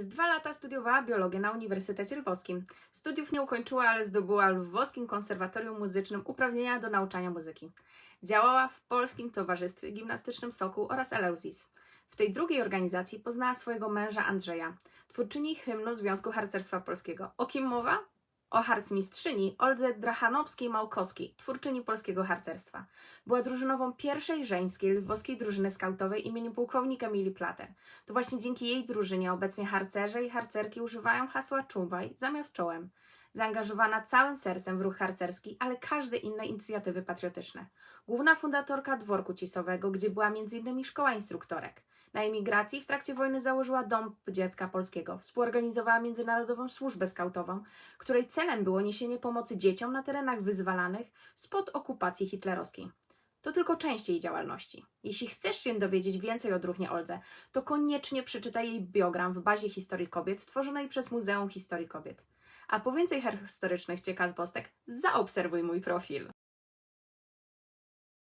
Przez dwa lata studiowała biologię na Uniwersytecie Lwowskim. Studiów nie ukończyła, ale zdobyła w Lwowskim Konserwatorium Muzycznym uprawnienia do nauczania muzyki. Działała w Polskim Towarzystwie Gimnastycznym Sokół oraz Eleuzis. W tej drugiej organizacji poznała swojego męża Andrzeja, twórczyni hymnu Związku Harcerstwa Polskiego. O kim mowa? O harcmistrzyni Oldze Drachanowskiej-Małkowskiej, twórczyni polskiego harcerstwa. Była drużynową pierwszej żeńskiej lwowskiej drużyny skautowej imieniem pułkownika Emilii Plater. To właśnie dzięki jej drużynie obecnie harcerze i harcerki używają hasła czuwaj zamiast czołem. Zaangażowana całym sercem w ruch harcerski, ale każde inne inicjatywy patriotyczne. Główna fundatorka dworku cisowego, gdzie była m.in. szkoła instruktorek. Na emigracji w trakcie wojny założyła Dom Dziecka Polskiego. Współorganizowała Międzynarodową Służbę Skautową, której celem było niesienie pomocy dzieciom na terenach wyzwalanych spod okupacji hitlerowskiej. To tylko część jej działalności. Jeśli chcesz się dowiedzieć więcej o druhnie Oldze, to koniecznie przeczytaj jej biogram w bazie historii kobiet tworzonej przez Muzeum Historii Kobiet. A po więcej historycznych ciekawostek zaobserwuj mój profil.